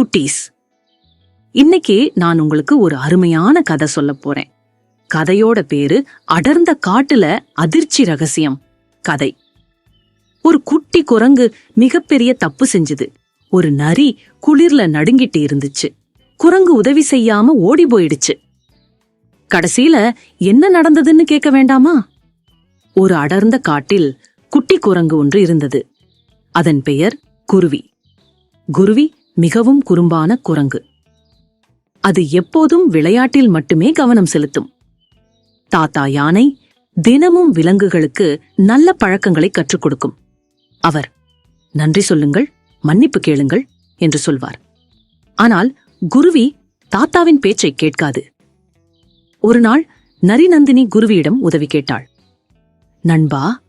குட்டீஸ். இன்னைக்கு நான் உங்களுக்கு ஒரு அருமையான கதை சொல்ல போறேன். கதையோட பேரு அடர்ந்த காட்டுல அதிர்ச்சி ரகசியம் கதை. ஒரு குட்டி குரங்கு மிகப்பெரிய தப்பு செஞ்சது. ஒரு நரி குளிர்ல நடுங்கிட்டு இருந்துச்சு. குரங்கு உதவி செய்யாம ஓடி போயிடுச்சு. கடைசியில என்ன நடந்ததுன்னு கேட்க வேண்டாமா? ஒரு அடர்ந்த காட்டில் குட்டி குரங்கு ஒன்று இருந்தது. அதன் பெயர் குருவி. குருவி மிகவும் குறும்பான குரங்கு. அது எப்போதும் விளையாட்டில் மட்டுமே கவனம் செலுத்தும். தாத்தா யானை தினமும் விலங்குகளுக்கு நல்ல பழக்கங்களை கற்றுக் கொடுக்கும். அவர் நன்றி சொல்லுங்கள் மன்னிப்பு கேளுங்கள் என்று சொல்வார். ஆனால் குருவி தாத்தாவின் பேச்சை கேட்காது. ஒரு நாள் நரிநந்தினி குருவியிடம் உதவி கேட்டாள். நண்பா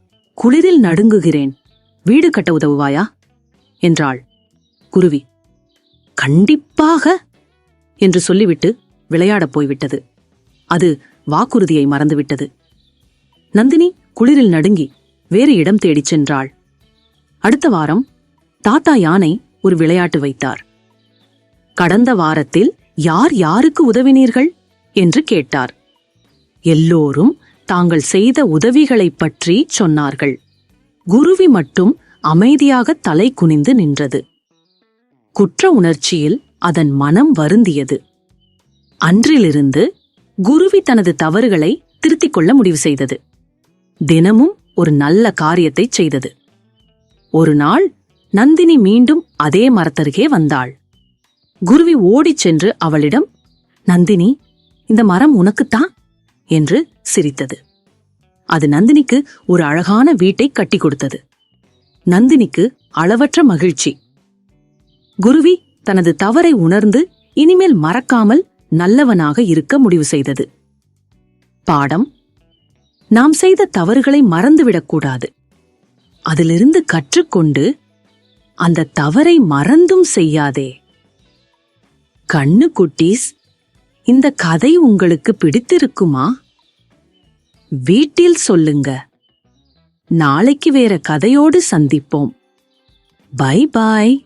குளிரில் நடுங்குகிறேன். வீடு கட்ட உதவுவாயா? என்றாள். குருவி கண்டிப்பாக என்று சொல்லிவிட்டு விளையாடப் போய்விட்டது. அது வாக்குறுதியை மறந்துவிட்டது. நந்தினி குளிரில் நடுங்கி வேறு இடம் தேடிச் சென்றாள். அடுத்த வாரம் தாத்தா யானை ஒரு விளையாட்டு வைத்தார். கடந்த வாரத்தில் யார் யாருக்கு உதவினீர்கள்? என்று கேட்டார். எல்லோரும் தாங்கள் செய்த உதவிகளைப் பற்றி சொன்னார்கள். குருவி மட்டும் அமைதியாக தலை குனிந்து நின்றது. குற்ற உணர்ச்சியில் அதன் மனம் வருந்தியது. அன்றிலிருந்து குருவி தனது தவறுகளை திருத்திக் கொள்ள முடிவு செய்தது. தினமும் ஒரு நல்ல காரியத்தைச் செய்தது. ஒரு நாள் நந்தினி மீண்டும் அதே மரத்தருகே வந்தாள். குருவி ஓடிச் சென்று அவளிடம் நந்தினி இந்த மரம் உனக்குத்தான்? என்று சிரித்தது. அது நந்தினிக்கு ஒரு அழகான வீட்டை கட்டி கொடுத்தது. நந்தினிக்கு அளவற்ற மகிழ்ச்சி. குருவி தனது தவறை உணர்ந்து இனிமேல் மறக்காமல் நல்லவனாக இருக்க முடிவு செய்தது. பாடம் நாம் செய்த தவறுகளை மறந்துவிடக்கூடாது அதிலிருந்து கற்றுக்கொண்டு அந்த தவறை மறந்தும் செய்யாதே. கண்ணு குட்டீஸ் இந்த கதை உங்களுக்கு பிடித்திருக்குமா? வீட்டில் சொல்லுங்க. நாளைக்கு வேற கதையோடு சந்திப்போம். Bye bye